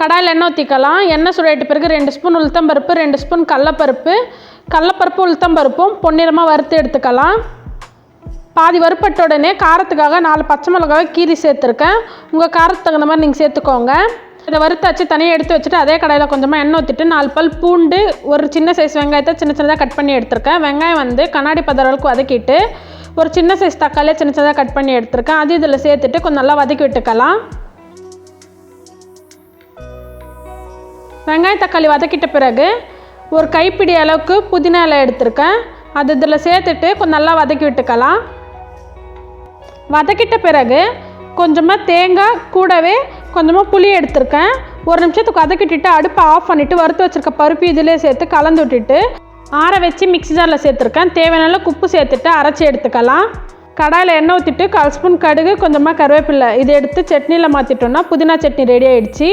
கடாயில் எண்ணெய் ஊற்றிக்கலாம் எண்ணெய் சுடாயிட்ட பிறகு ரெண்டு ஸ்பூன் உளுத்தம்பருப்பு ரெண்டு ஸ்பூன் கடலப்பருப்பு. கடலப்பருப்பு உளுத்தம்பருப்பும் பொன்னிறமாக வறுத்து எடுத்துக்கலாம். பாதி வறுப்பட்ட உடனே காரத்துக்காக நாலு பச்சை மிளகாவை கீரி சேர்த்துருக்கேன். உங்கள் காரத்துக்கு தகுந்த மாதிரி நீங்கள் சேர்த்துக்கோங்க. இதை வறுத்தாச்சு தனியாக எடுத்து வச்சுட்டு அதே கடையில் கொஞ்சமாக எண்ணெய் ஊற்றிட்டு நாலு பல் பூண்டு ஒரு சின்ன சைஸ் வெங்காயத்தை சின்ன சின்னதாக கட் பண்ணி எடுத்திருக்கேன். வெங்காயம் வந்து கண்ணாடி பதரவுக்கு வதக்கிட்டு ஒரு சின்ன சைஸ் தக்காளியை சின்ன சின்னதாக கட் பண்ணி எடுத்திருக்கேன். அது இதில் சேர்த்துட்டு கொஞ்சம் நல்லா வதக்கி விட்டுக்கலாம். வெங்காயம் தக்காளி வதக்கிட்ட பிறகு ஒரு கைப்பிடி அளவுக்கு புதினா இலை எடுத்திருக்கேன். அது இதில் சேர்த்துட்டு கொஞ்சம் நல்லா வதக்கி விட்டுக்கலாம். வதக்கிட்ட பிறகு கொஞ்சமாக தேங்காய் கூடவே கொஞ்சமாக புளி எடுத்திருக்கேன். ஒரு நிமிஷத்துக்கு வதக்கிட்டுட்டு அடுப்பை ஆஃப் பண்ணிவிட்டு வறுத்து வச்சுருக்க பருப்பு இதிலே சேர்த்து கலந்து விட்டுட்டு ஆற வச்சு மிக்சி ஜாரில் சேர்த்துருக்கேன். தேவையான உப்பு சேர்த்துட்டு அரைச்சி எடுத்துக்கலாம். கடாயில் எண்ணெய் ஊற்றிட்டு கால் ஸ்பூன் கடுகு கொஞ்சமாக கருவேப்பிலை இதை எடுத்து சட்னியில் மாற்றிட்டோன்னா புதினா சட்னி ரெடி ஆகிடுச்சி